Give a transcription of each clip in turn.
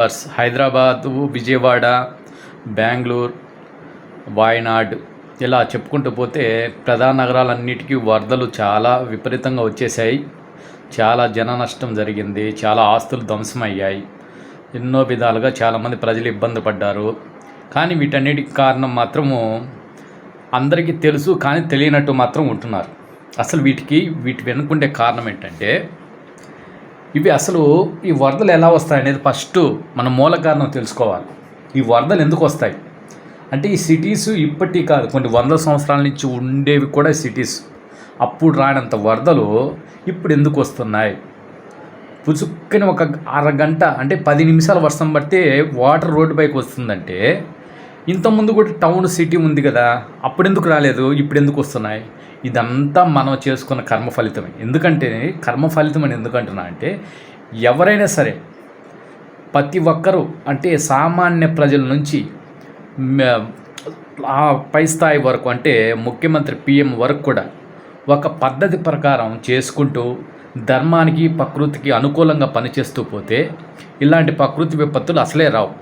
Bus Hyderabad Vijayawada Bengaluru Wayanad ఇలా చెప్పుకుంటూ పోతే ప్రధాన నగరాలన్నిటికీ వరదలు చాలా విపరీతంగా వచ్చేసాయి చాలా జన నష్టం జరిగింది. చాలా ఆస్తులు ధ్వంసమయ్యాయి. ఎన్నో విధాలుగా చాలామంది ప్రజలు ఇబ్బంది పడ్డారు. కానీ వీటన్నిటికి కారణం మాత్రము అందరికీ తెలుసు కానీ తెలియనట్టు మాత్రం ఉంటున్నారు. అసలు వీటికి వీటి వెనుకుండే కారణం ఏంటంటే ఇవి అసలు ఈ వరదలు ఎలా వస్తాయి అనేది ఫస్ట్ మన మూల కారణం తెలుసుకోవాలి. ఈ వరదలు ఎందుకు వస్తాయి? అంటే ఈ సిటీస్ ఇప్పటి కాదు కొన్ని వందల సంవత్సరాల నుంచి ఉండేవి కూడా సిటీస్. అప్పుడు రానంత వరదలు ఇప్పుడు ఎందుకు వస్తున్నాయి? పుచుక్కని ఒక అరగంట అంటే పది నిమిషాలు వర్షం పడితే వాటర్ రోడ్డు పైకి వస్తుందంటే ఇంతకుముందు కూడా టౌన్ సిటీ ఉంది కదా అప్పుడెందుకు రాలేదు ఇప్పుడు ఎందుకు వస్తున్నాయి? ఇదంతా మనం చేసుకున్న కర్మ ఫలితమే. ఎందుకంటే కర్మ ఫలితం అని ఎందుకంటున్నా అంటే ఎవరైనా సరే ప్రతి ఒక్కరూ అంటే సామాన్య ప్రజల నుంచి ఆ పై స్థాయి వరకు అంటే ముఖ్యమంత్రి పిఎం వరకు కూడా ఒక పద్ధతి ప్రకారం చేసుకుంటూ ధర్మానికి ప్రకృతికి అనుకూలంగా పనిచేస్తూ పోతే ఇలాంటి ప్రకృతి విపత్తులు అసలే రావు.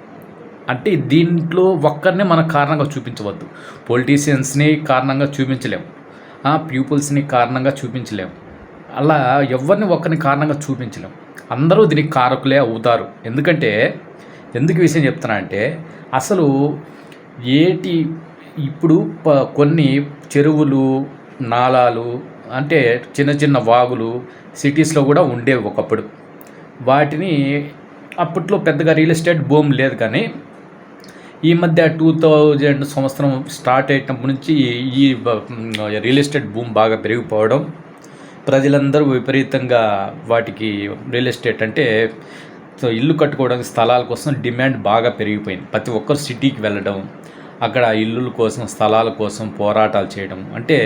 అంటే దీంట్లో ఒక్కరినే మన కారణంగా చూపించవద్దు. పొలిటీషియన్స్ని కారణంగా చూపించలేము. పీపుల్స్ని కారణంగా చూపించలేము. అలా ఎవరిని ఒక్కరిని కారణంగా చూపించలేము. అందరూ దీనికి కారకులే అవుతారు. ఎందుకంటే ఎందుకు విషయం చెప్తున్నా అంటే అసలు ఏటి ఇప్పుడు ప- కొన్ని చెరువులు నాలాలు అంటే చిన్న చిన్న వాగులు సిటీస్లో కూడా ఉండేవి ఒకప్పుడు. వాటిని అప్పట్లో పెద్దగా రియల్ ఎస్టేట్ భూమి లేదు కానీ ఈ మధ్య టూ థౌజండ్ సంవత్సరం స్టార్ట్ అయినప్పటి నుంచి ఈ రియల్ ఎస్టేట్ భూమి బాగా పెరిగిపోవడం ప్రజలందరూ విపరీతంగా వాటికి రియల్ ఎస్టేట్ అంటే సో ఇల్లు కట్టుకోవడానికి స్థలాల కోసం డిమాండ్ బాగా పెరిగిపోయింది. ప్రతి ఒక్కరు సిటీకి వెళ్ళడం అక్కడ ఇల్లుల కోసం స్థలాల కోసం పోరాటాలు చేయడం. అంటే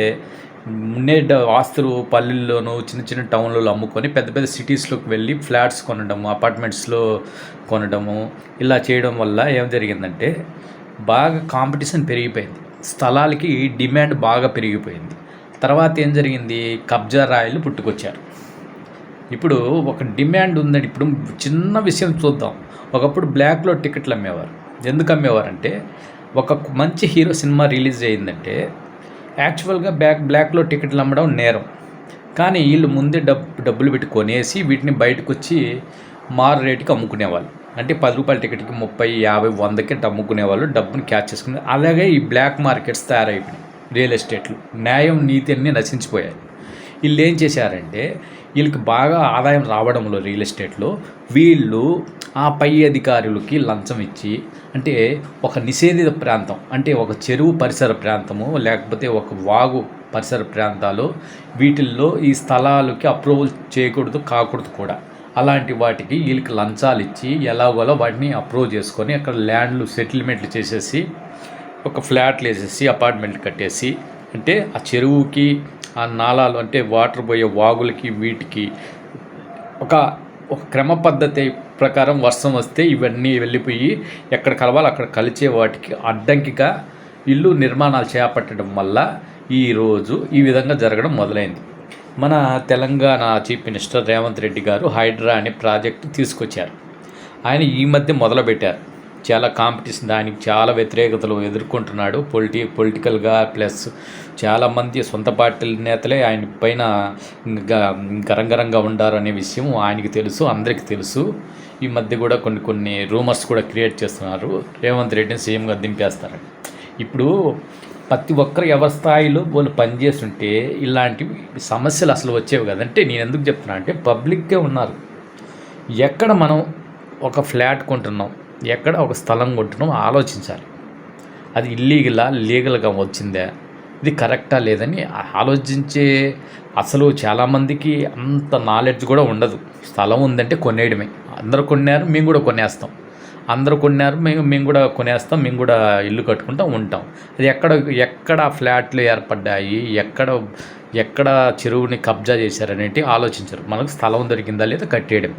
ఉండే ఆస్తులు పల్లెల్లోనూ చిన్న చిన్న టౌన్లలో అమ్ముకొని పెద్ద పెద్ద సిటీస్లోకి వెళ్ళి ఫ్లాట్స్ కొనడము అపార్ట్మెంట్స్లో కొనడము ఇలా చేయడం వల్ల ఏం జరిగిందంటే బాగా కాంపిటీషన్ పెరిగిపోయింది. స్థలాలకి డిమాండ్ బాగా పెరిగిపోయింది. తర్వాత ఏం జరిగింది? కబ్జా రాయలు పుట్టుకొచ్చారు. ఇప్పుడు ఒక డిమాండ్ ఉందని ఇప్పుడు చిన్న విషయం చూద్దాం. ఒకప్పుడు బ్లాక్లో టికెట్లు అమ్మేవారు. ఎందుకు అమ్మేవారంటే ఒక మంచి హీరో సినిమా రిలీజ్ అయిందంటే యాక్చువల్గా బ్యాక్ బ్లాక్లో టికెట్లు అమ్మడం నేరం. కానీ వీళ్ళు ముందే డబ్బు డబ్బులు పెట్టి కొనేసి వీటిని బయటకు వచ్చి మారు రేటుకి అమ్ముకునేవాళ్ళు. అంటే పది రూపాయల టికెట్కి ముప్పై యాభై వందకి అమ్ముకునేవాళ్ళు డబ్బును క్యాచ్ చేసుకునే అలాగే ఈ బ్లాక్ మార్కెట్స్ తయారైపోయినాయి. రియల్ ఎస్టేట్లు. న్యాయం నీతి అన్నీ నశించిపోయాయి. వీళ్ళు ఏం చేశారంటే వీళ్ళకి బాగా ఆదాయం రావడంలో రియల్ ఎస్టేట్లో వీళ్ళు ఆ పై అధికారులకి లంచం ఇచ్చి అంటే ఒక నిషేధిత ప్రాంతం అంటే ఒక చెరువు పరిసర ప్రాంతము లేకపోతే ఒక వాగు పరిసర ప్రాంతాలు వీటిల్లో ఈ స్థలాలకి అప్రూవల్ చేయకూడదు కాకూడదు కూడా. అలాంటి వాటికి వీళ్ళకి లంచాలు ఇచ్చి ఎలాగోలా వాటిని అప్రూవ్ చేసుకొని అక్కడ ల్యాండ్లు సెటిల్మెంట్లు చేసేసి ఒక ఫ్లాట్లు వేసేసి అపార్ట్మెంట్ కట్టేసి అంటే ఆ చెరువుకి ఆ నాళాలు అంటే వాటర్ పోయే వాగులకి వీటికి ఒక ఒక క్రమ పద్ధతి ప్రకారం వర్షం వస్తే ఇవన్నీ వెళ్ళిపోయి ఎక్కడ కలవాలో అక్కడ కలిచే వాటికి అడ్డంకిగా ఇల్లు నిర్మాణాలు చేపట్టడం వల్ల ఈరోజు ఈ విధంగా జరగడం మొదలైంది. మన తెలంగాణ చీఫ్ మినిస్టర్ రేవంత్ రెడ్డి గారు హైడ్రా అనే ప్రాజెక్టు తీసుకొచ్చారు. ఆయన ఈ మధ్య మొదలుపెట్టారు. చాలా కాంపిటీషన్ దానికి చాలా వ్యతిరేకతలు ఎదుర్కొంటున్నాడు. పొలిటి పొలిటికల్గా ప్లస్ చాలామంది సొంత పార్టీల నేతలే ఆయన పైన గరంగరంగా ఉండారు అనే విషయం ఆయనకి తెలుసు అందరికీ తెలుసు. ఈ మధ్య కూడా కొన్ని కొన్ని రూమర్స్ కూడా క్రియేట్ చేస్తున్నారు. రేవంత్ రెడ్డిని సీఎంగా దింపేస్తారని. ఇప్పుడు ప్రతి ఒక్కరు ఎవరి స్థాయిలో వాళ్ళు పనిచేస్తుంటే ఇలాంటి సమస్యలు అసలు వచ్చేవి కదంటే నేను ఎందుకు చెప్తున్నా అంటే పబ్లిక్గా ఉన్నారు. ఎక్కడ మనం ఒక ఫ్లాట్ కొంటున్నాం. ఎక్కడ ఒక స్థలం కొంటున్నాం ఆలోచించాలి. అది ఇల్లీగలా లీగల్గా వచ్చిందా? ఇది కరెక్టా లేదని ఆలోచించే అసలు చాలామందికి అంత నాలెడ్జ్ కూడా ఉండదు. స్థలం ఉందంటే కొనేయడమే. అందరూ కొన్నారు మేము కూడా కొనేస్తాం. అందరూ కొన్నారు మేము మేము కూడా కొనేస్తాం మేము కూడా ఇల్లు కట్టుకుంటాం ఉంటాం. అది ఎక్కడ ఎక్కడ ఫ్లాట్లు ఏర్పడ్డాయి ఎక్కడ ఎక్కడ చెరువుని కబ్జా చేశారనేటి ఆలోచించరు. మనకు స్థలం దొరికిందా లేదా కట్టేయడం.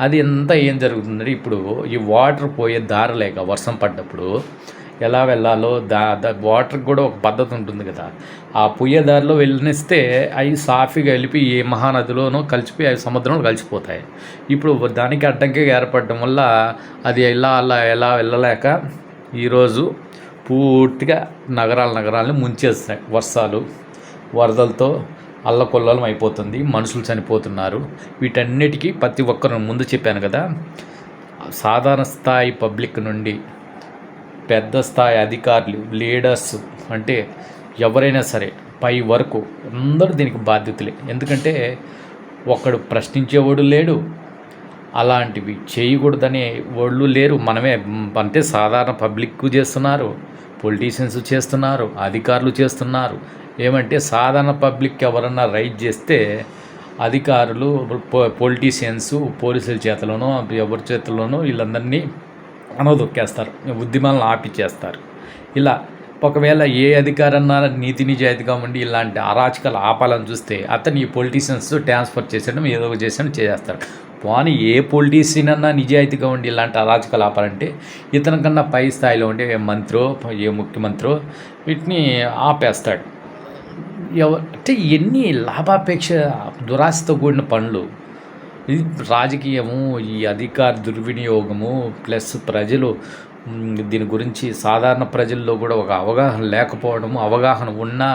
అది ఎంత ఏం జరుగుతుందంటే ఇప్పుడు ఈ వాటర్ పోయే దారి లేక వర్షం పడ్డప్పుడు ఎలా వెళ్ళాలో దా ద వాటర్కి కూడా ఒక పద్ధతి ఉంటుంది కదా. ఆ పుయ్యదారిలో వెళ్ళనిస్తే అవి సాఫీగా వెళ్ళిపోయి ఏ మహానదిలోనో కలిసిపోయి అవి సముద్రంలో కలిసిపోతాయి. ఇప్పుడు దానికి అడ్డంకిగా ఏర్పడడం వల్ల అది ఎలా అలా ఎలా వెళ్ళలేక ఈరోజు పూర్తిగా నగరాల నగరాలను ముంచేస్తున్నాయి. వర్షాలు వరదలతో అల్లకొల్లలం అయిపోతుంది. మనుషులు చనిపోతున్నారు. వీటన్నిటికీ ప్రతి ఒక్కరు ముందు చెప్పాను కదా సాధారణ స్థాయి పబ్లిక్ నుండి పెద్ద స్థాయి అధికారులు లీడర్స్ అంటే ఎవరైనా సరే పై వరకు అందరూ దీనికి బాధ్యతలే. ఎందుకంటే ఒకడు ప్రశ్నించేవాడు లేడు అలాంటివి చేయకూడదనే వాళ్ళు లేరు. మనమే అంటే సాధారణ పబ్లిక్ చేస్తున్నారు పొలిటీషియన్స్ చేస్తున్నారు అధికారులు చేస్తున్నారు. ఏమంటే సాధారణ పబ్లిక్ ఎవరన్నా రైట్ చేస్తే అధికారులు పొలిటీషియన్స్ పోలీసుల చేతిలోనో ఎవరి చేతిలోనో వీళ్ళందరినీ అనదొక్కేస్తారు. ఉద్యమాలను ఆపిచ్చేస్తారు. ఇలా ఒకవేళ ఏ అధికారన్నా నీతి నిజాయితీగా ఉండి ఇలాంటి అరాచకాలు ఆపాలని చూస్తే అతను ఈ పొలిటీషియన్స్ ట్రాన్స్ఫర్ చేసేయడం ఏదో ఒక చేసేయడం చేస్తారు పోనీ ఏ పొలిటీషియన్ అన్నా నిజాయితీగా ఉండి ఇలాంటి అరాచకాలు ఆపాలంటే ఇతని కన్నా పై స్థాయిలో ఉండే ఏ మంత్రో ఏ ముఖ్యమంత్రో వీటిని ఆపేస్తాడు. ఎవ అంటే ఎన్ని లాభాపేక్ష దురాశతో కూడిన పనులు ఇది రాజకీయము ఈ అధికార దుర్వినియోగము ప్లస్ ప్రజలు దీని గురించి సాధారణ ప్రజల్లో కూడా ఒక అవగాహన లేకపోవడము అవగాహన ఉన్నా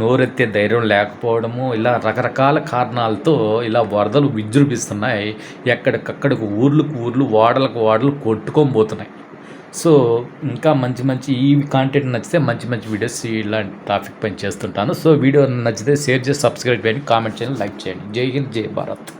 నోరెత్తే ధైర్యం లేకపోవడము ఇలా రకరకాల కారణాలతో ఇలా వరదలు విజృంభిస్తున్నాయి. ఎక్కడికక్కడికి ఊర్లకు ఊర్లు వాడలకు వాడలు కొట్టుకోబోతున్నాయి. సో ఇంకా మంచి మంచి ఈ కాంటెంట్ నచ్చితే మంచి మంచి వీడియోస్ ఇలాంటి టాపిక్ పైన చేస్తుంటాను. సో వీడియో నచ్చితే షేర్ చేసి సబ్స్క్రైబ్ చేయండి కామెంట్ చేయండి లైక్ చేయండి. జై హింద్ జై భారత్.